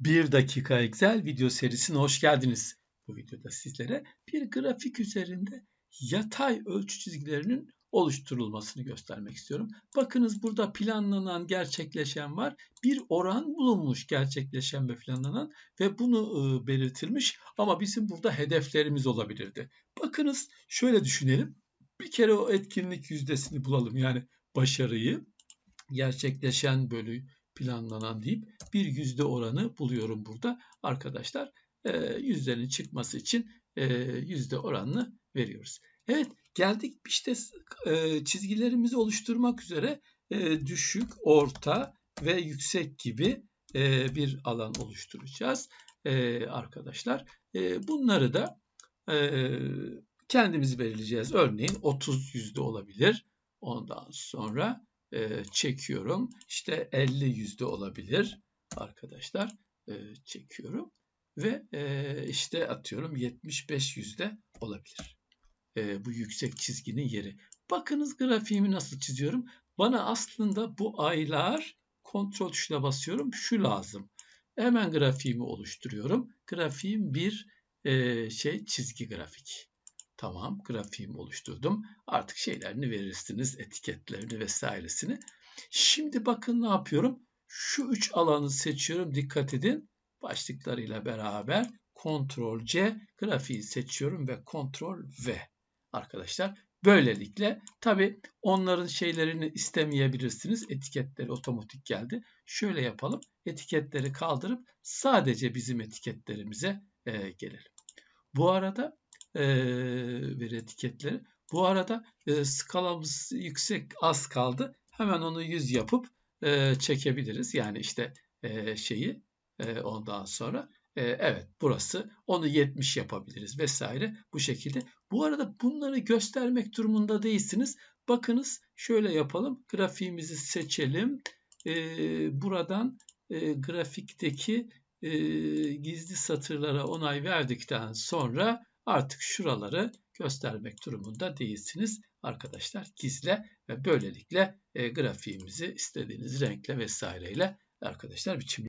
1 dakika Excel video serisine hoş geldiniz. Bu videoda sizlere bir grafik üzerinde yatay ölçü çizgilerinin oluşturulmasını göstermek istiyorum. Bakınız burada planlanan, gerçekleşen var. Bir oran bulunmuş gerçekleşen ve planlanan ve bunu e, belirtilmiş ama bizim burada hedeflerimiz olabilirdi. Bakınız şöyle düşünelim. Bir kere o etkinlik yüzdesini bulalım. Yani başarıyı gerçekleşen bölü planlanan deyip bir yüzde oranı buluyorum burada. Arkadaşlar e, yüzdenin çıkması için e, yüzde oranını veriyoruz. Evet geldik işte e, çizgilerimizi oluşturmak üzere düşük, orta ve yüksek gibi bir alan oluşturacağız arkadaşlar. Bunları da kendimiz belirleyeceğiz. Örneğin 30 yüzde olabilir. Ondan sonra e, çekiyorum. İşte 50 yüzde olabilir arkadaşlar. E, çekiyorum ve e, işte atıyorum 75 yüzde olabilir. E, bu yüksek çizginin yeri. Bakınız grafiğimi nasıl çiziyorum. Bana aslında bu aylar kontrol tuşuna basıyorum. Şu lazım. Hemen grafiğimi oluşturuyorum. Grafiğim bir e, şey çizgi grafik. Tamam grafiğimi oluşturdum. Artık şeylerini verirsiniz, etiketlerini vesairesini. Şimdi bakın ne yapıyorum. Şu üç alanı seçiyorum. Dikkat edin. Başlıklarıyla beraber Ctrl C grafiği seçiyorum ve Ctrl V. Arkadaşlar böylelikle tabi onların şeylerini istemeyebilirsiniz. Etiketleri otomatik geldi. Şöyle yapalım. Etiketleri kaldırıp sadece bizim etiketlerimize e, gelelim. Bu arada e, veri etiketleri. Bu arada e, skalamız yüksek az kaldı. Hemen onu 100 yapıp e, çekebiliriz. Yani işte e, şeyi e, ondan sonra e, evet burası onu 70 yapabiliriz vesaire bu şekilde. Bu arada bunları göstermek durumunda değilsiniz. Bakınız şöyle yapalım. Grafiğimizi seçelim. E, buradan e, grafikteki e, gizli satırlara onay verdikten sonra artık şuraları göstermek durumunda değilsiniz. Arkadaşlar gizle ve böylelikle e, grafiğimizi istediğiniz renkle vesaireyle arkadaşlar biçimli